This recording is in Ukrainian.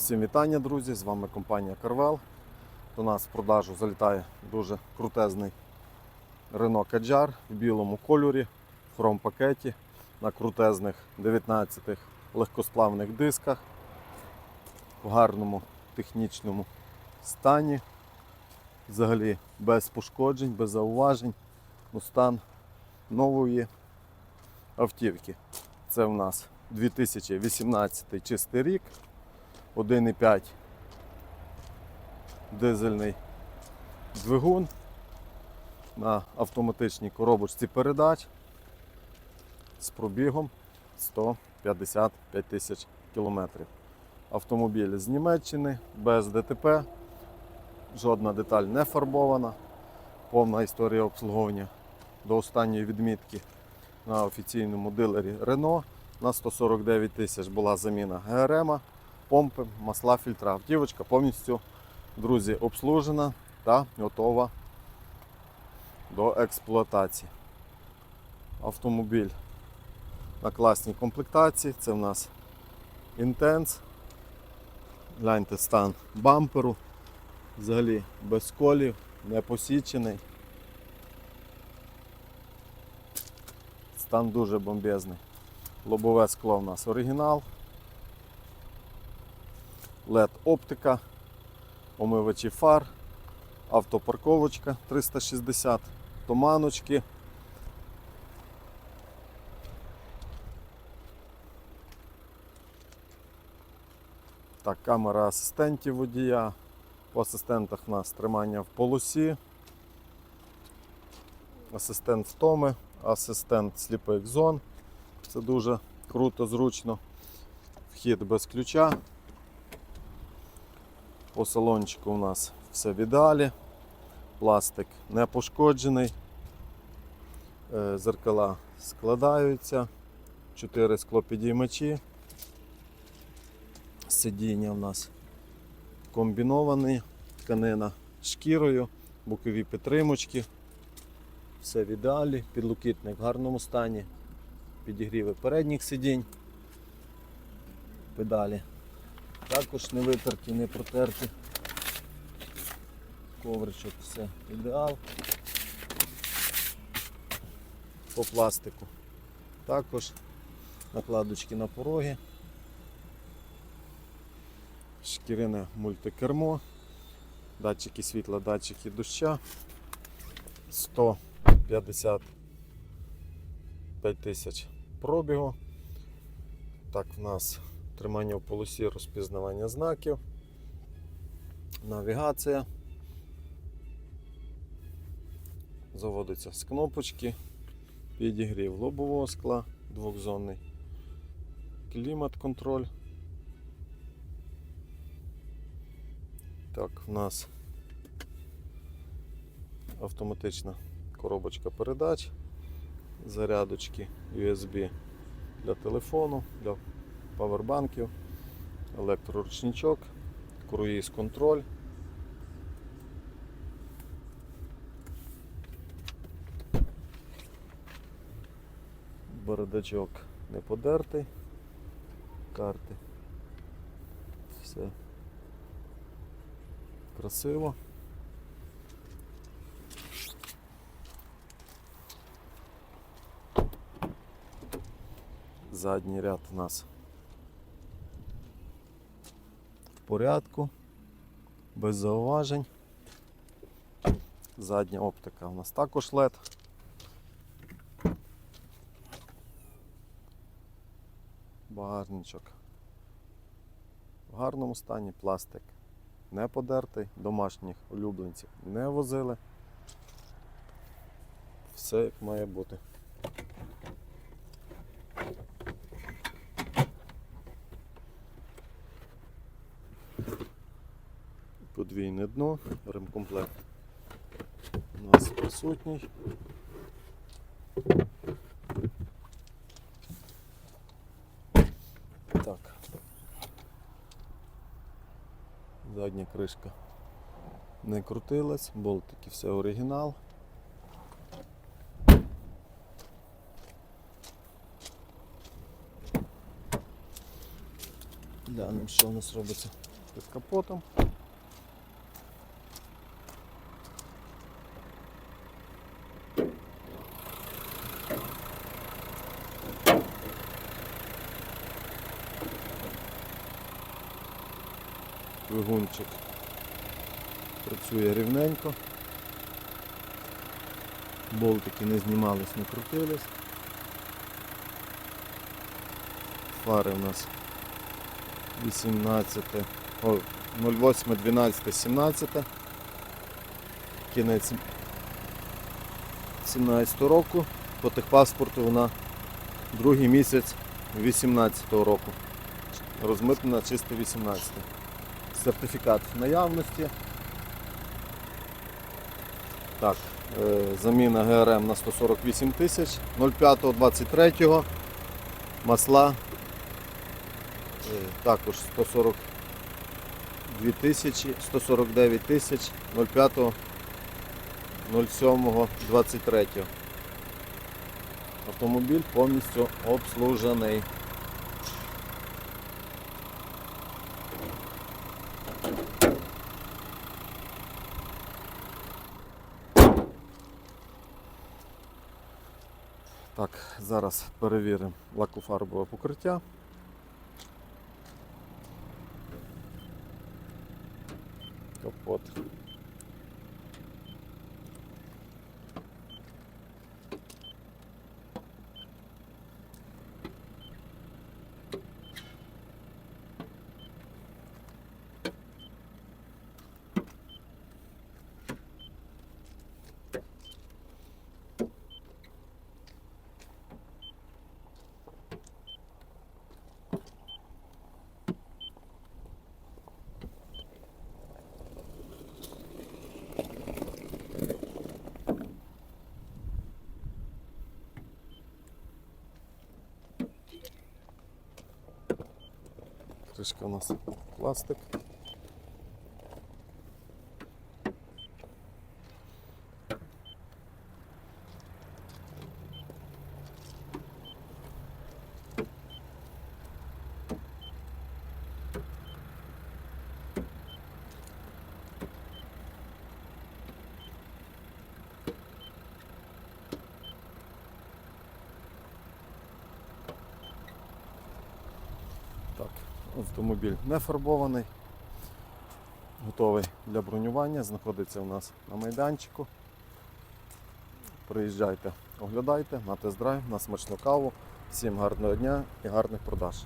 Всім вітання, друзі! З вами компанія Carvel. До нас в продажу залітає дуже крутезний Renault Kadjar в білому кольорі, в хром-пакеті на крутезних 19 легкосплавних дисках в гарному технічному стані. Взагалі без пошкоджень, без зауважень. Ну, стан нової автівки. Це в нас 2018 чистий рік. 1,5 дизельний двигун на автоматичній коробочці передач з пробігом 155 тисяч кілометрів. Автомобіль з Німеччини без ДТП, жодна деталь не фарбована, повна історія обслуговування до останньої відмітки на офіційному дилері Renault. На 149 тисяч була заміна ГРМ, помпи, масла, фільтра. Автівочка повністю, друзі, обслужена та готова до експлуатації. Автомобіль на класній комплектації. Це в нас Intense. Гляньте стан бамперу. Взагалі без колів, не посічений. Стан дуже бомбезний. Лобове скло в нас оригінал. LED оптика, омивачі фар, автопарковочка 360, туманочки. Так, камера асистентів водія. По асистентах у нас тримання в полосі, асистент втоми, асистент сліпих зон. Це дуже круто, зручно. Вхід без ключа. По салончику у нас все в. Пластик не пошкоджений. Е, Зеркала складаються. Чотири склопідіймачі. Сидіння у нас комбіновані, тканина шкірою, бокові підтримочки. Все в ідеалі, підлокітник в гарному стані, підігріви передніх сидінь, педалі також не витерті, не протерті. Ковричок, все ідеал. По пластику. Також накладочки на пороги. Шкірине мультикермо, датчики світла, датчики доща. 155 тисяч пробігу. Так, в нас тримання в полосі розпізнавання знаків, навігація. Заводиться з кнопочки, підігрів лобового скла, двохзонний клімат-контроль. Так, в нас автоматична коробочка передач, зарядочки USB для телефону, для павербанків, електроручничок, круїз контроль. Бардачок не подертий, карти. Все красиво. Задній ряд у нас в порядку, без зауважень. Задня оптика у нас також LED. Багажничок в гарному стані, пластик не подертий, домашніх улюбленців не возили. Все як має бути. Подвійне дно, ремкомплект у нас присутній. Так. Задня кришка не крутилась, болтики все оригінал. Глянемо, що у нас робиться під капотом. Двигунчик працює рівненько. Болтики не знімались, не крутились. Фари у нас 18, о, 08, 12, 17. Кінець 17 року. По техпаспорту вона другий місяць 18 року. Розмитнена чисто 18. Сертифікат наявності. Так, е, заміна ГРМ на 148 тисяч 05-23 масла е, також 142 тисячі 149 тисяч 05 07 23 Автомобіль повністю обслужений. Так, зараз перевіримо лакофарбове покриття. Капот. Кришка у нас пластик. Так, автомобіль не фарбований, готовий для бронювання, знаходиться у нас на майданчику. Приїжджайте, оглядайте на тест-драйв, на смачну каву. Всім гарного дня і гарних продаж.